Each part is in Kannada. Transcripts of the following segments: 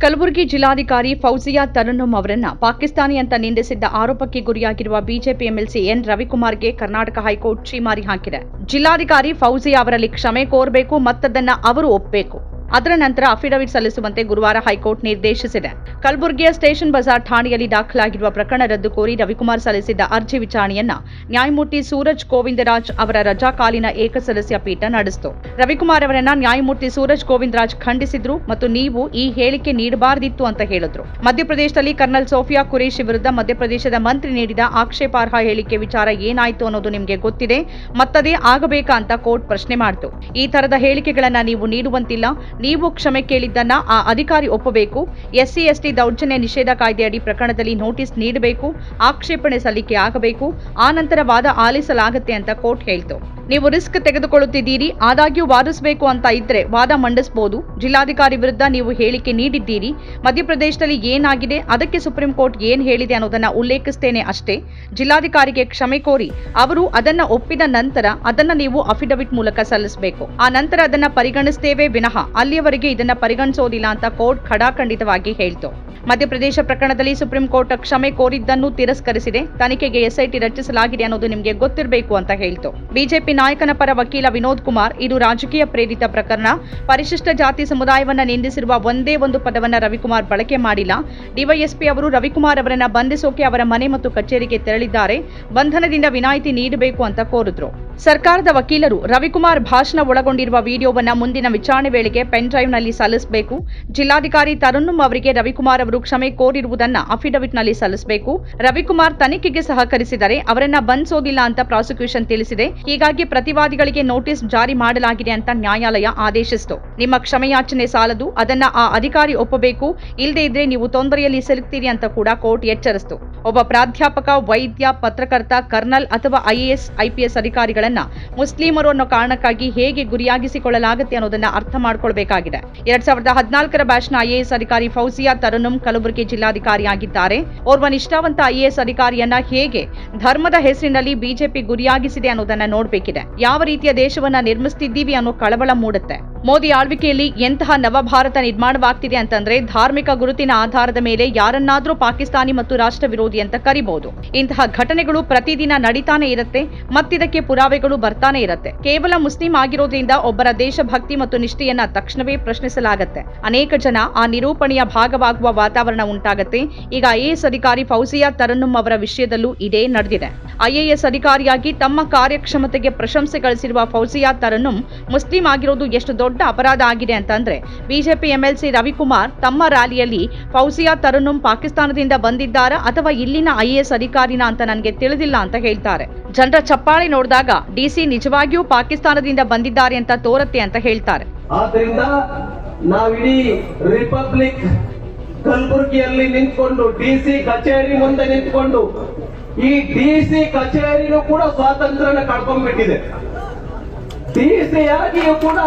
ಕಲಬುರಗಿ ಜಿಲ್ಲಾಧಿಕಾರಿ ಫೌಜಿಯಾ ತರನ್ನುಮ್ ಅವರನ್ನ ಪಾಕಿಸ್ತಾನಿ ಅಂತ ನಿಂದಿಸಿದ್ದ ಆರೋಪಕ್ಕೆ ಗುರಿಯಾಗಿರುವ ಬಿಜೆಪಿ ಎಂಎಲ್ಸಿ ಎನ್ ರವಿಕುಮಾರ್ಗೆ ಕರ್ನಾಟಕ ಹೈಕೋರ್ಟ್ ಛೀಮಾರಿ ಹಾಕಿದೆ. ಜಿಲ್ಲಾಧಿಕಾರಿ ಫೌಜಿಯಾ ಅವರಲ್ಲಿ ಕ್ಷಮೆ ಕೋರಬೇಕು, ಮತ್ತದನ್ನ ಅವರು ಒಪ್ಪಬೇಕು ಅದರ ನಂತರ ಅಫಿಡವಿಟ್ ಸಲ್ಲಿಸುವಂತೆ ಗುರುವಾರ ಹೈಕೋರ್ಟ್ ನಿರ್ದೇಶಿಸಿದೆ. ಕಲಬುರಗಿಯ ಸ್ಟೇಷನ್ ಬಜಾರ್ ಠಾಣೆಯಲ್ಲಿ ದಾಖಲಾಗಿರುವ ಪ್ರಕರಣ ರದ್ದು ಕೋರಿ ರವಿಕುಮಾರ್ ಸಲ್ಲಿಸಿದ್ದ ಅರ್ಜಿ ವಿಚಾರಣೆಯನ್ನ ನ್ಯಾಯಮೂರ್ತಿ ಸೂರಜ್ ಗೋವಿಂದರಾಜ್ ಅವರ ರಜಾಕಾಲೀನ ಏಕಸದಸ್ಯ ಪೀಠ ನಡೆಸಿತು. ರವಿಕುಮಾರ್ ಅವರನ್ನ ನ್ಯಾಯಮೂರ್ತಿ ಸೂರಜ್ ಗೋವಿಂದರಾಜ್ ಖಂಡಿಸಿದ್ರು ಮತ್ತು ನೀವು ಈ ಹೇಳಿಕೆ ನೀಡಬಾರದಿತ್ತು ಅಂತ ಹೇಳಿದ್ರು. ಮಧ್ಯಪ್ರದೇಶದಲ್ಲಿ ಕರ್ನಲ್ ಸೋಫಿಯಾ ಕುರೇಶಿ ವಿರುದ್ಧ ಮಧ್ಯಪ್ರದೇಶದ ಮಂತ್ರಿ ನೀಡಿದ ಆಕ್ಷೇಪಾರ್ಹ ಹೇಳಿಕೆ ವಿಚಾರ ಏನಾಯ್ತು ಅನ್ನೋದು ನಿಮಗೆ ಗೊತ್ತಿದೆ. ಮತ್ತದೇ ಆಗಬೇಕಾ ಅಂತ ಕೋರ್ಟ್ ಪ್ರಶ್ನೆ ಮಾಡಿತು. ಈ ತರದ ಹೇಳಿಕೆಗಳನ್ನ ನೀವು ನೀಡುವಂತಿಲ್ಲ. ನೀವು ಕ್ಷಮೆ ಕೇಳಿದ್ದನ್ನ ಆ ಅಧಿಕಾರಿ ಒಪ್ಪಬೇಕು. ಎಸ್ಸಿ, ಎಸ್ಟಿ ದೌರ್ಜನ್ಯ ನಿಷೇಧ ಕಾಯ್ದೆಯಡಿ ಪ್ರಕರಣದಲ್ಲಿ ನೋಟಿಸ್ ನೀಡಬೇಕು. ಆಕ್ಷೇಪಣೆ ಸಲ್ಲಿಕೆ ಆಗಬೇಕು. ಆ ನಂತರ ವಾದ ಆಲಿಸಲಾಗುತ್ತೆ ಅಂತ ಕೋರ್ಟ್ ಹೇಳ್ತು. ನೀವು ರಿಸ್ಕ್ ತೆಗೆದುಕೊಳ್ಳುತ್ತಿದ್ದೀರಿ, ಆದಾಗ್ಯೂ ವಾದಿಸಬೇಕು ಅಂತ ಇದ್ರೆ ವಾದ ಮಂಡಿಸಬಹುದು ಜಿಲ್ಲಾಧಿಕಾರಿ ವಿರುದ್ಧ ನೀವು ಹೇಳಿಕೆ ನೀಡಿದ್ದೀರಿ. ಮಧ್ಯಪ್ರದೇಶದಲ್ಲಿ ಏನಾಗಿದೆ, ಅದಕ್ಕೆ ಸುಪ್ರೀಂ ಕೋರ್ಟ್ ಏನ್ ಹೇಳಿದೆ ಅನ್ನೋದನ್ನ ಉಲ್ಲೇಖಿಸ್ತೇನೆ ಅಷ್ಟೇ. ಜಿಲ್ಲಾಧಿಕಾರಿಗೆ ಕ್ಷಮೆ ಕೋರಿ ಅವರು ಅದನ್ನ ಒಪ್ಪಿದ ನಂತರ ಅದನ್ನ ನೀವು ಅಫಿಡವಿಟ್ ಮೂಲಕ ಸಲ್ಲಿಸಬೇಕು. ಆ ನಂತರ ಅದನ್ನ ಪರಿಗಣಿಸ್ತೇವೆ ವಿನಃ ಅಲ್ಲಿಯವರೆಗೆ ಇದನ್ನ ಪರಿಗಣಿಸೋದಿಲ್ಲ ಅಂತ ಕೋರ್ಟ್ ಖಡಾಖಂಡಿತವಾಗಿ ಹೇಳ್ತು. ಮಧ್ಯಪ್ರದೇಶ ಪ್ರಕರಣದಲ್ಲಿ ಸುಪ್ರೀಂ ಕೋರ್ಟ್ ಕ್ಷಮೆ ಕೋರಿದ್ದನ್ನು ತಿರಸ್ಕರಿಸಿದೆ. ತನಿಖೆಗೆ ಎಸ್ಐಟಿ ರಚಿಸಲಾಗಿದೆ ಅನ್ನೋದು ನಿಮಗೆ ಗೊತ್ತಿರಬೇಕು ಅಂತ ಹೇಳ್ತು. ಬಿಜೆಪಿ ನಾಯಕನ ಪರ ವಕೀಲ ವಿನೋದ್ ಕುಮಾರ್, ಇದು ರಾಜಕೀಯ ಪ್ರೇರಿತ ಪ್ರಕರಣ. ಪರಿಶಿಷ್ಟ ಜಾತಿ ಸಮುದಾಯವನ್ನ ನಿಂದಿಸಿರುವ ಒಂದೇ ಒಂದು ಪದವನ್ನ ರವಿಕುಮಾರ್ ಬಳಕೆ ಮಾಡಿಲ್ಲ. ಡಿವೈಎಸ್ಪಿ ಅವರು ರವಿಕುಮಾರ್ ಅವರನ್ನು ಬಂಧಿಸೋಕೆ ಅವರ ಮನೆ ಮತ್ತು ಕಚೇರಿಗೆ ತೆರಳಿದ್ದಾರೆ. ಬಂಧನದಿಂದ ವಿನಾಯಿತಿ ನೀಡಬೇಕು ಅಂತ ಕೋರಿದ್ರು. ಸರ್ಕಾರದ ವಕೀಲರು ರವಿಕುಮಾರ್ ಭಾಷಣ ಒಳಗೊಂಡಿರುವ ವಿಡಿಯೋವನ್ನ ಮುಂದಿನ ವಿಚಾರಣೆ ವೇಳೆಗೆ ಪೆನ್ ಡ್ರೈವ್ನಲ್ಲಿ ಸಲ್ಲಿಸಬೇಕು. ಜಿಲ್ಲಾಧಿಕಾರಿ ತರುಣ್ ಅವರಿಗೆ ರವಿಕುಮಾರ್ ಅವರು ಕ್ಷಮೆ ಕೋರಿರುವುದನ್ನ ಅಫಿಡವಿಟ್ನಲ್ಲಿ ಸಲ್ಲಿಸಬೇಕು. ರವಿಕುಮಾರ್ ತನಿಖೆಗೆ ಸಹಕರಿಸಿದರೆ ಅವರನ್ನ ಬಂಧಿಸೋದಿಲ್ಲ ಅಂತ ಪ್ರಾಸಿಕ್ಯೂಷನ್ ತಿಳಿಸಿದೆ. ಹೀಗಾಗಿ ಪ್ರತಿವಾದಿಗಳಿಗೆ ನೋಟಿಸ್ ಜಾರಿ ಮಾಡಲಾಗಿದೆ ಅಂತ ನ್ಯಾಯಾಲಯ ಆದೇಶಿಸಿತು. ನಿಮ್ಮ ಕ್ಷಮೆಯಾಚನೆ ಸಾಲದು, ಅದನ್ನ ಆ ಅಧಿಕಾರಿ ಒಪ್ಪಬೇಕು. ಇಲ್ಲದೇ ಇದ್ರೆ ನೀವು ತೊಂದರೆಯಲ್ಲಿ ಸಿಲುಕ್ತೀರಿ ಅಂತ ಕೂಡ ಕೋರ್ಟ್ ಎಚ್ಚರಿಸಿತು. ಒಬ್ಬ ಪ್ರಾಧ್ಯಾಪಕ, ವೈದ್ಯ, ಪತ್ರಕರ್ತ, ಕರ್ನಲ್ ಅಥವಾ ಐಎಎಸ್ ಐಪಿಎಸ್ ಮುಸ್ಲಿಮರು ಅನ್ನೋ ಕಾರಣಕ್ಕಾಗಿ ಹೇಗೆ ಗುರಿಯಾಗಿಸಿಕೊಳ್ಳಲಾಗುತ್ತೆ ಅನ್ನೋದನ್ನ ಅರ್ಥ ಮಾಡ್ಕೊಳ್ಬೇಕಾಗಿದೆ. ಎರಡ್ ಸಾವಿರದ ಹದಿನಾಲ್ಕರ ಬ್ಯಾಚ್ನ ಐಎಎಸ್ ಅಧಿಕಾರಿ ಫೌಜಿಯಾ ತರನುಂ ಕಲಬುರಗಿ ಜಿಲ್ಲಾಧಿಕಾರಿಯಾಗಿದ್ದಾರೆ. ಓರ್ವ ನಿಷ್ಠಾವಂತ ಐಎಎಸ್ ಅಧಿಕಾರಿಯನ್ನ ಹೇಗೆ ಧರ್ಮದ ಹೆಸರಿನಲ್ಲಿ ಬಿಜೆಪಿ ಗುರಿಯಾಗಿಸಿದೆ ಅನ್ನೋದನ್ನ ನೋಡ್ಬೇಕಿದೆ. ಯಾವ ರೀತಿಯ ದೇಶವನ್ನ ನಿರ್ಮಿಸ್ತಿದ್ದೀವಿ ಅನ್ನೋ ಕಳವಳ ಮೂಡುತ್ತೆ. ಮೋದಿ ಆಳ್ವಿಕೆಯಲ್ಲಿ ಎಂತಹ ನವಭಾರತ ನಿರ್ಮಾಣವಾಗ್ತಿದೆ ಅಂತಂದ್ರೆ ಧಾರ್ಮಿಕ ಗುರುತಿನ ಆಧಾರದ ಮೇಲೆ ಯಾರನ್ನಾದರೂ ಪಾಕಿಸ್ತಾನಿ ಮತ್ತು ರಾಷ್ಟ್ರ ವಿರೋಧಿ ಅಂತ ಕರಿಬಹುದು ಇಂತಹ ಘಟನೆಗಳು ಪ್ರತಿದಿನ ನಡೀತಾನೆ ಇರುತ್ತೆ, ಮತ್ತಿದಕ್ಕೆ ಪುರಾವೆಗಳು ಬರ್ತಾನೆ ಇರುತ್ತೆ. ಕೇವಲ ಮುಸ್ಲಿಂ ಆಗಿರೋದ್ರಿಂದ ಒಬ್ಬರ ದೇಶಭಕ್ತಿ ಮತ್ತು ನಿಷ್ಠೆಯನ್ನ ತಕ್ಷಣವೇ ಪ್ರಶ್ನಿಸಲಾಗತ್ತೆ. ಅನೇಕ ಜನ ಆ ನಿರೂಪಣೆಯ ಭಾಗವಾಗುವ ವಾತಾವರಣ ಉಂಟಾಗತ್ತೆ. ಈಗ ಐಎಎಸ್ ಅಧಿಕಾರಿ ಫೌಜಿಯಾ ತರನ್ನುಮ್ ಅವರ ವಿಷಯದಲ್ಲೂ ಇದೇ ನಡೆದಿದೆ. ಐಎಎಸ್ ಅಧಿಕಾರಿಯಾಗಿ ತಮ್ಮ ಕಾರ್ಯಕ್ಷಮತೆಗೆ ಪ್ರಶಂಸೆ ಗಳಿಸಿರುವ ಫೌಸಿಯಾ ತರನ್ನು ಮುಸ್ಲಿಂ ಆಗಿರೋದು ಎಷ್ಟು ದೊಡ್ಡ ಅಪರಾಧ ಆಗಿದೆ ಅಂತಂದ್ರೆ ಬಿಜೆಪಿ ಎಂಎಲ್ಸಿ ರವಿಕುಮಾರ್ ತಮ್ಮ ರ್ಯಾಲಿಯಲ್ಲಿ ಫೌಸಿಯಾ ತರನ್ನು ಪಾಕಿಸ್ತಾನದಿಂದ ಬಂದಿದ್ದಾರಾ ಅಥವಾ ಇಲ್ಲಿನ ಐಎಎಸ್ ಅಧಿಕಾರಿನ ಅಂತ ನನಗೆ ತಿಳಿದಿಲ್ಲ ಅಂತ ಹೇಳ್ತಾರೆ. ಜನರ ಚಪ್ಪಾಳೆ ನೋಡಿದಾಗ ಡಿಸಿ ನಿಜವಾಗಿಯೂ ಪಾಕಿಸ್ತಾನದಿಂದ ಬಂದಿದ್ದಾರೆ ಅಂತ ತೋರತ್ತೆ ಅಂತ ಹೇಳ್ತಾರೆ. ಕಲಬುರಗಿಯಲ್ಲಿ ನಿಂತ್ಕೊಂಡು ಡಿ ಸಿ ಕಚೇರಿ ಮುಂದೆ ನಿಂತ್ಕೊಂಡು ಈ ಡಿ ಸಿ ಕಚೇರಿನೂ ಕೂಡ ಸ್ವಾತಂತ್ರ್ಯನ ಕಳ್ಕೊಂಡ್ಬಿಟ್ಟಿದೆ ಡಿ ಸಿ ಆಗಿಯೂ ಕೂಡ,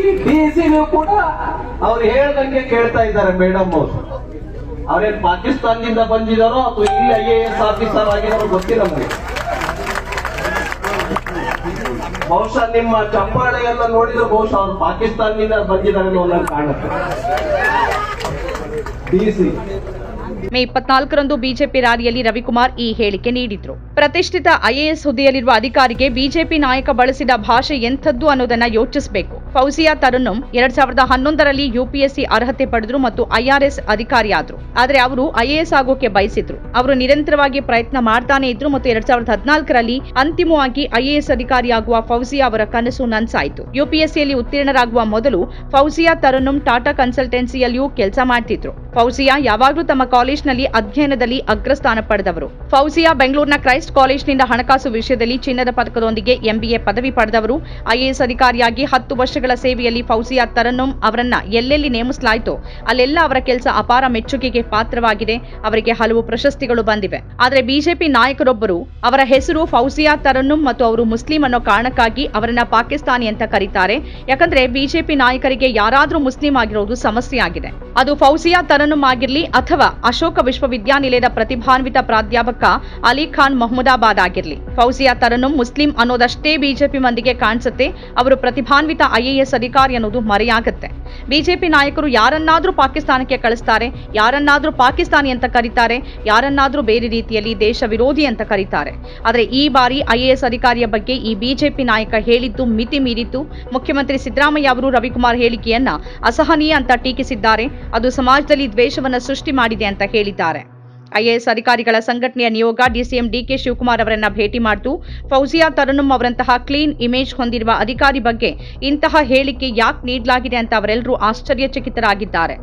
ಈ ಡಿ ಸಿನೂ ಕೂಡ ಅವ್ರು ಹೇಳ್ದಂಗೆ ಕೇಳ್ತಾ ಇದ್ದಾರೆ ಮೇಡಮ್ ಅವರು. ಅವ್ರೇನ್ ಪಾಕಿಸ್ತಾನದಿಂದ ಬಂದಿದಾರೋ ಅಥವಾ ಇಲ್ಲಿ ಐ ಎ ಎಸ್ ಆಫೀಸರ್ ಆಗಿದಾರೋ ಗೊತ್ತಿಲ್ಲ ನಮಗೆ. ಬಹುಶಃ ನಿಮ್ಮ ಚಂಪಾಳೆಯನ್ನ ನೋಡಿದ್ರೆ ಬಹುಶಃ ಅವ್ರು ಪಾಕಿಸ್ತಾನದಿಂದ ಬಂದಿದ್ದಾರೆ ಅನ್ನೋ ಕಾಣುತ್ತೆ. ಮೇ ಇಪ್ಪತ್ನಾಲ್ಕರಂದು ಬಿಜೆಪಿ ರ್ಯಾಲಿಯಲ್ಲಿ ರವಿಕುಮಾರ್ ಈ ಹೇಳಿಕೆ ನೀಡಿದ್ರು. ಪ್ರತಿಷ್ಠಿತ ಐಎಎಸ್ ಹುದ್ದೆಯಲ್ಲಿರುವ ಅಧಿಕಾರಿಗೆ ಬಿಜೆಪಿ ನಾಯಕ ಬಳಸಿದ ಭಾಷೆ ಎಂಥದ್ದು ಅನ್ನೋದನ್ನ ಯೋಚಿಸಬೇಕು. ಫೌಜಿಯಾ ತರುಣ್ಣುಂ ಎರಡ್ ಸಾವಿರದ ಹನ್ನೊಂದರಲ್ಲಿ ಯುಪಿಎಸ್ಸಿ ಅರ್ಹತೆ ಪಡೆದ್ರು ಮತ್ತು ಐಆರ್ಎಸ್ ಅಧಿಕಾರಿಯಾದ್ರು ಆದರೆ. ಅವರು ಐಎಎಸ್ ಆಗೋಕೆ ಬಯಸಿದ್ರು. ಅವರು ನಿರಂತರವಾಗಿ ಪ್ರಯತ್ನ ಮಾಡ್ತಾನೆ ಇದ್ರು ಮತ್ತು ಎರಡ್ ಸಾವಿರದ ಹದಿನಾಲ್ಕರಲ್ಲಿ ಅಂತಿಮವಾಗಿ ಐಎಎಸ್ ಅಧಿಕಾರಿಯಾಗುವ ಫೌಜಿಯಾ ಅವರ ಕನಸು ನನ್ಸಾಯಿತು. ಯುಪಿಎಸ್ಸಿಯಲ್ಲಿ ಉತ್ತೀರ್ಣರಾಗುವ ಮೊದಲು ಫೌಜಿಯಾ ತರುಣ್ಣುಂ ಟಾಟಾ ಕನ್ಸಲ್ಟೆನ್ಸಿಯಲ್ಲಿಯೂ ಕೆಲಸ ಮಾಡ್ತಿದ್ರು. ಫೌಜಿಯಾ ಯಾವಾಗಲೂ ತಮ್ಮ ಕಾಲೇಜ್ನಲ್ಲಿ ಅಧ್ಯಯನದಲ್ಲಿ ಅಗ್ರಸ್ಥಾನ ಪಡೆದವರು. ಫೌಜಿಯಾ ಬೆಂಗಳೂರಿನ ಕ್ರೈಸ್ಟ್ ಕಾಲೇಜ್ನಿಂದ ಹಣಕಾಸು ವಿಷಯದಲ್ಲಿ ಚಿನ್ನದ ಪದಕದೊಂದಿಗೆ ಎಂಬಿಎ ಪದವಿ ಪಡೆದವರು. ಐಎಎಸ್ ಅಧಿಕಾರಿಯಾಗಿ ಹತ್ತು ವರ್ಷಗಳ ಸೇವೆಯಲ್ಲಿ ಫೌಸಿಯಾ ತರನ್ನು ಅವರನ್ನ ಎಲ್ಲೆಲ್ಲಿ ನೇಮಿಸಲಾಯಿತು ಅಲ್ಲೆಲ್ಲ ಅವರ ಕೆಲಸ ಅಪಾರ ಮೆಚ್ಚುಗೆಗೆ ಪಾತ್ರವಾಗಿದೆ. ಅವರಿಗೆ ಹಲವು ಪ್ರಶಸ್ತಿಗಳು ಬಂದಿವೆ. ಆದರೆ ಬಿಜೆಪಿ ನಾಯಕರೊಬ್ಬರು ಅವರ ಹೆಸರು ಫೌಸಿಯಾ ತರನ್ನುಂ ಮತ್ತು ಅವರು ಮುಸ್ಲಿಂ ಅನ್ನೋ ಕಾರಣಕ್ಕಾಗಿ ಅವರನ್ನ ಪಾಕಿಸ್ತಾನಿ ಅಂತ ಕರೀತಾರೆ. ಯಾಕಂದ್ರೆ ಬಿಜೆಪಿ ನಾಯಕರಿಗೆ ಯಾರಾದರೂ ಮುಸ್ಲಿಂ ಆಗಿರೋದು ಸಮಸ್ಯೆ ಆಗಿದೆ ಅದು ಫೌಸಿಯಾ ತರನ್ನುಮ್ ಆಗಿರಲಿ ಅಥವಾ ಅಶೋಕ ವಿಶ್ವವಿದ್ಯಾನಿಲಯದ ಪ್ರತಿಭಾನ್ವಿತ ಪ್ರಾಧ್ಯಾಪಕ ಅಲಿ ಖಾನ್ ಮೊಹಮ್ಮದಾಬಾದ್ ಆಗಿರಲಿ. ಫೌಸಿಯಾ ತರನ್ನುಮ್ ಮುಸ್ಲಿಂ ಅನ್ನೋದಷ್ಟೇ ಬಿಜೆಪಿ ಮಂದಿಗೆ ಕಾಣಿಸುತ್ತೆ, ಅವರು ಪ್ರತಿಭಾನ್ವಿತ ಐಎಎಸ್ ಅಧಿಕಾರಿ ಅನ್ನೋದು ಮರೆಯಾಗುತ್ತೆ. ಬಿಜೆಪಿ ನಾಯಕರು ಯಾರನ್ನಾದರೂ ಪಾಕಿಸ್ತಾನಕ್ಕೆ ಕಳಿಸ್ತಾರೆ, ಯಾರನ್ನಾದರೂ ಪಾಕಿಸ್ತಾನಿ ಅಂತ ಕರೀತಾರೆ, ಯಾರನ್ನಾದರೂ ಬೇರೆ ರೀತಿಯಲ್ಲಿ ದೇಶ ವಿರೋಧಿ ಅಂತ ಕರೀತಾರೆ. ಆದರೆ ಈ ಬಾರಿ ಐಎಎಸ್ ಅಧಿಕಾರಿಯ ಬಗ್ಗೆ ಈ ಬಿಜೆಪಿ ನಾಯಕ ಹೇಳಿದ್ದು ಮಿತಿ ಮೀರಿದ್ದು ಮುಖ್ಯಮಂತ್ರಿ ಸಿದ್ದರಾಮಯ್ಯ ಅವರು ರವಿಕುಮಾರ್ ಹೇಳಿಕೆಯನ್ನ ಅಸಹನೀಯ ಅಂತ ಟೀಕಿಸಿದ್ದಾರೆ. ಅದು ಸಮಾಜದಲ್ಲಿ ದ್ವೇಷವನ್ನು ಸೃಷ್ಟಿ ಮಾಡಿದೆ ಅಂತ ಹೇಳಿದ್ದಾರೆ. ಐಎಎಸ್ ಅಧಿಕಾರಿಗಳ ಸಂಘಟನೆಯ ನಿಯೋಗ ಡಿಸಿಎಂ ಡಿಕೆ ಶಿವಕುಮಾರ್ ಅವರನ್ನ ಭೇಟಿ ಮಾಡಿತು. ಫೌಜಿಯಾ ತರನುಮ್ ಅವರಂತಹ ಕ್ಲೀನ್ ಇಮೇಜ್ ಹೊಂದಿರುವ ಅಧಿಕಾರಿ ಬಗ್ಗೆ ಇಂತಹ ಹೇಳಿಕೆ ಯಾಕೆ ನೀಡಲಾಗಿದೆ ಅಂತ ಅವರೆಲ್ಲರೂ ಆಶ್ಚರ್ಯಚಕಿತರಾಗಿದ್ದಾರೆ.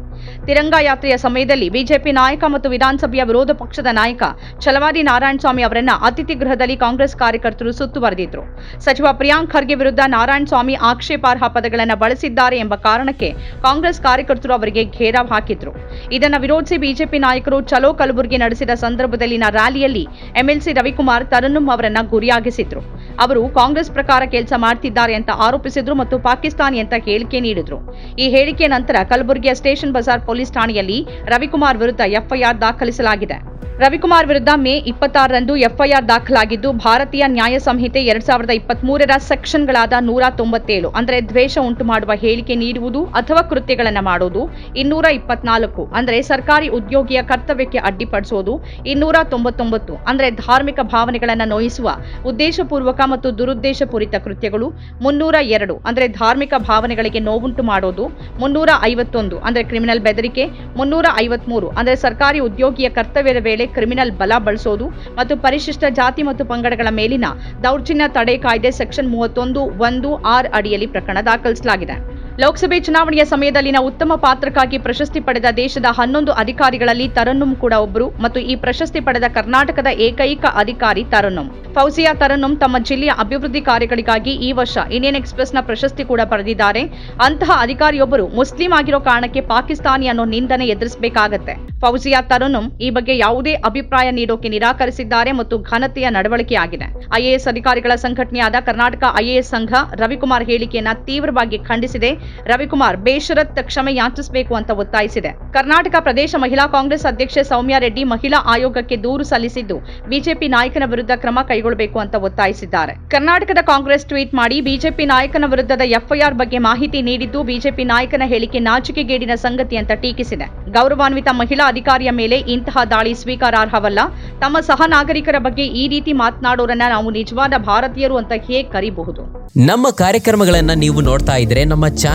ತಿರಂಗ ಯಾತ್ರೆಯ ಸಮಯದಲ್ಲಿ ಬಿಜೆಪಿ ನಾಯಕ ಮತ್ತು ವಿಧಾನಸಭೆಯ ವಿರೋಧ ಪಕ್ಷದ ನಾಯಕ ಛಲವಾದಿ ನಾರಾಯಣಸ್ವಾಮಿ ಅವರನ್ನ ಅತಿಥಿ ಗೃಹದಲ್ಲಿ ಕಾಂಗ್ರೆಸ್ ಕಾರ್ಯಕರ್ತರು ಸುತ್ತುವರೆದಿದ್ರು. ಸಚಿವ ಪ್ರಿಯಾಂಕ್ ಖರ್ಗೆ ವಿರುದ್ಧ ನಾರಾಯಣಸ್ವಾಮಿ ಆಕ್ಷೇಪಾರ್ಹ ಪದಗಳನ್ನು ಬಳಸಿದ್ದಾರೆ ಎಂಬ ಕಾರಣಕ್ಕೆ ಕಾಂಗ್ರೆಸ್ ಕಾರ್ಯಕರ್ತರು ಅವರಿಗೆ ಘೇರಾವ್ ಹಾಕಿದ್ರು. ಇದನ್ನು ವಿರೋಧಿಸಿ ಬಿಜೆಪಿ ನಾಯಕರು ಚಲೋ ಕಲಬುರಗಿ ನಡೆಸಿದ ಸಂದರ್ಭದಲ್ಲಿನ ರ್ಯಾಲಿಯಲ್ಲಿ ಎಂಎಲ್ಸಿ ರವಿಕುಮಾರ್ ತರನ್ನುಮ್ ಅವರನ್ನ ಗುರಿಯಾಗಿಸಿದ್ರು. ಅವರು ಕಾಂಗ್ರೆಸ್ ಪ್ರಕಾರ ಕೆಲಸ ಮಾಡ್ತಿದ್ದಾರೆ ಅಂತ ಆರೋಪಿಸಿದ್ರು ಮತ್ತು ಪಾಕಿಸ್ತಾನಿ ಅಂತ ಹೇಳಿಕೆ ನೀಡಿದ್ರು. ಈ ಹೇಳಿಕೆ ನಂತರ ಕಲಬುರಗಿಯ ಸ್ಟೇಷನ್ ಬಜಾರ್ ಪೊಲೀಸ್ ಠಾಣೆಯಲ್ಲಿ ರವಿಕುಮಾರ್ ವಿರುದ್ಧ ಎಫ್ಐಆರ್ ದಾಖಲಿಸಲಾಗಿದೆ. ರವಿಕುಮಾರ್ ವಿರುದ್ಧ ಮೇ ಇಪ್ಪತ್ತಾರರಂದು ಎಫ್ಐಆರ್ ದಾಖಲಾಗಿದ್ದು, ಭಾರತೀಯ ನ್ಯಾಯ ಸಂಹಿತೆ ಎರಡ್ ಸಾವಿರದ ಇಪ್ಪತ್ಮೂರರ ಸೆಕ್ಷನ್ಗಳಾದ ನೂರ ತೊಂಬತ್ತೇಳು, ಅಂದರೆ ದ್ವೇಷ ಉಂಟು ಮಾಡುವ ಹೇಳಿಕೆ ನೀಡುವುದು ಅಥವಾ ಕೃತ್ಯಗಳನ್ನು ಮಾಡುವುದು, ಇನ್ನೂರ ಇಪ್ಪತ್ನಾಲ್ಕು, ಅಂದರೆ ಸರ್ಕಾರಿ ಉದ್ಯೋಗಿಯ ಕರ್ತವ್ಯಕ್ಕೆ ಅಡ್ಡಿಪಡಿಸುವುದು ಇನ್ನೂರ ತೊಂಬತ್ತೊಂಬತ್ತು, ಅಂದರೆ ಧಾರ್ಮಿಕ ಭಾವನೆಗಳನ್ನು ನೋಯಿಸುವ, ಉದ್ದೇಶಪೂರ್ವಕ ಮತ್ತು ದುರುದ್ದೇಶಪೂರಿತ ಕೃತ್ಯಗಳು, ಮುನ್ನೂರ ಎರಡು, ಅಂದರೆ ಧಾರ್ಮಿಕ ಭಾವನೆಗಳಿಗೆ ನೋವುಂಟು ಮಾಡೋದು ಮುನ್ನೂರ ಐವತ್ತೊಂದು, ಅಂದರೆ ಕ್ರಿಮಿನಲ್ ಬೆದರಿಕೆ ಮುನ್ನೂರ ಐವತ್ಮೂರು. ಅಂದರೆ ಸರ್ಕಾರಿ ಉದ್ಯೋಗಿಯ ಕರ್ತವ್ಯದ ವೇಳೆ ಕ್ರಿಮಿನಲ್ ಬಲ ಬಳಸೋದು ಮತ್ತು ಪರಿಶಿಷ್ಟ ಜಾತಿ ಮತ್ತು ಪಂಗಡಗಳ ಮೇಲಿನ ದೌರ್ಜನ್ಯ ತಡೆ ಕಾಯ್ದೆ ಸೆಕ್ಷನ್ ಮೂವತ್ತೊಂದು ಒಂದು ಆರ್ ಅಡಿಯಲ್ಲಿ ಪ್ರಕರಣ ದಾಖಲಿಸಲಾಗಿದೆ. ಲೋಕಸಭೆ ಚುನಾವಣೆಯ ಸಮಯದಲ್ಲಿನ ಉತ್ತಮ ಪಾತ್ರಕ್ಕಾಗಿ ಪ್ರಶಸ್ತಿ ಪಡೆದ ದೇಶದ ಹನ್ನೊಂದು ಅಧಿಕಾರಿಗಳಲ್ಲಿ ತರನ್ನುಮ್ ಕೂಡ ಒಬ್ಬರು ಮತ್ತು ಈ ಪ್ರಶಸ್ತಿ ಪಡೆದ ಕರ್ನಾಟಕದ ಏಕೈಕ ಅಧಿಕಾರಿ ತರನ್ನುಮ್ ಫೌಜಿಯಾ ತರನ್ನುಮ್ ತಮ್ಮ ಜಿಲ್ಲೆಯ ಅಭಿವೃದ್ಧಿ ಕಾರ್ಯಗಳಿಗಾಗಿ ಈ ವರ್ಷ ಇಂಡಿಯನ್ ಎಕ್ಸ್ಪ್ರೆಸ್ನ ಪ್ರಶಸ್ತಿ ಕೂಡ ಪಡೆದಿದ್ದಾರೆ. ಅಂತಹ ಅಧಿಕಾರಿಯೊಬ್ಬರು ಮುಸ್ಲಿಂ ಆಗಿರೋ ಕಾರಣಕ್ಕೆ ಪಾಕಿಸ್ತಾನಿ ಅನ್ನೋ ನಿಂದನೆ ಎದುರಿಸಬೇಕಾಗತ್ತೆ. ಫೌಜಿಯಾ ತರನ್ನುಮ್ ಈ ಬಗ್ಗೆ ಯಾವುದೇ ಅಭಿಪ್ರಾಯ ನೀಡೋಕೆ ನಿರಾಕರಿಸಿದ್ದಾರೆ ಮತ್ತು ಘನತೆಯ ನಡವಳಿಕೆಯಾಗಿದೆ ಐಎಎಸ್ ಅಧಿಕಾರಿಗಳ ಸಂಘಟನೆಯಾದ ಕರ್ನಾಟಕ ಐಎಎಸ್ ಸಂಘ ರವಿಕುಮಾರ್ ಹೇಳಿಕೆಯನ್ನ ತೀವ್ರವಾಗಿ ಖಂಡಿಸಿದೆ. ರವಿಕುಮಾರ್ ಬೇಷರತ್ ಕ್ಷಮೆ ಯಾಚಿಸಬೇಕು ಅಂತ ಒತ್ತಾಯಿಸಿದೆ. ಕರ್ನಾಟಕ ಪ್ರದೇಶ ಮಹಿಳಾ ಕಾಂಗ್ರೆಸ್ ಅಧ್ಯಕ್ಷೆ ಸೌಮ್ಯಾ ರೆಡ್ಡಿ ಮಹಿಳಾ ಆಯೋಗಕ್ಕೆ ದೂರು ಸಲ್ಲಿಸಿದ್ದು, ಬಿಜೆಪಿ ನಾಯಕನ ವಿರುದ್ಧ ಕ್ರಮ ಕೈಗೊಳ್ಳಬೇಕು ಅಂತ ಒತ್ತಾಯಿಸಿದ್ದಾರೆ. ಕರ್ನಾಟಕದ ಕಾಂಗ್ರೆಸ್ ಟ್ವೀಟ್ ಮಾಡಿ, ಬಿಜೆಪಿ ನಾಯಕನ ವಿರುದ್ಧದ ಎಫ್ಐಆರ್ ಬಗ್ಗೆ ಮಾಹಿತಿ ನೀಡಿದ್ದು, ಬಿಜೆಪಿ ನಾಯಕನ ಹೇಳಿಕೆ ನಾಚಿಕೆಗೇಡಿನ ಸಂಗತಿ ಅಂತ ಟೀಕಿಸಿದೆ. ಗೌರವಾನ್ವಿತ ಮಹಿಳಾ ಅಧಿಕಾರಿಯ ಮೇಲೆ ಇಂತಹ ದಾಳಿ ಸ್ವೀಕಾರಾರ್ಹವಲ್ಲ. ತಮ್ಮ ಸಹ ನಾಗರಿಕರ ಬಗ್ಗೆ ಈ ರೀತಿ ಮಾತನಾಡೋರನ್ನ ನಾವು ನಿಜವಾದ ಭಾರತೀಯರು ಅಂತ ಹೇಗೆ ಕರಿಬಹುದು? ನಮ್ಮ ಕಾರ್ಯಕ್ರಮಗಳನ್ನ ನೀವು ನೋಡ್ತಾ ಇದ್ರೆ ನಮ್ಮ ಚಾನೆಲ್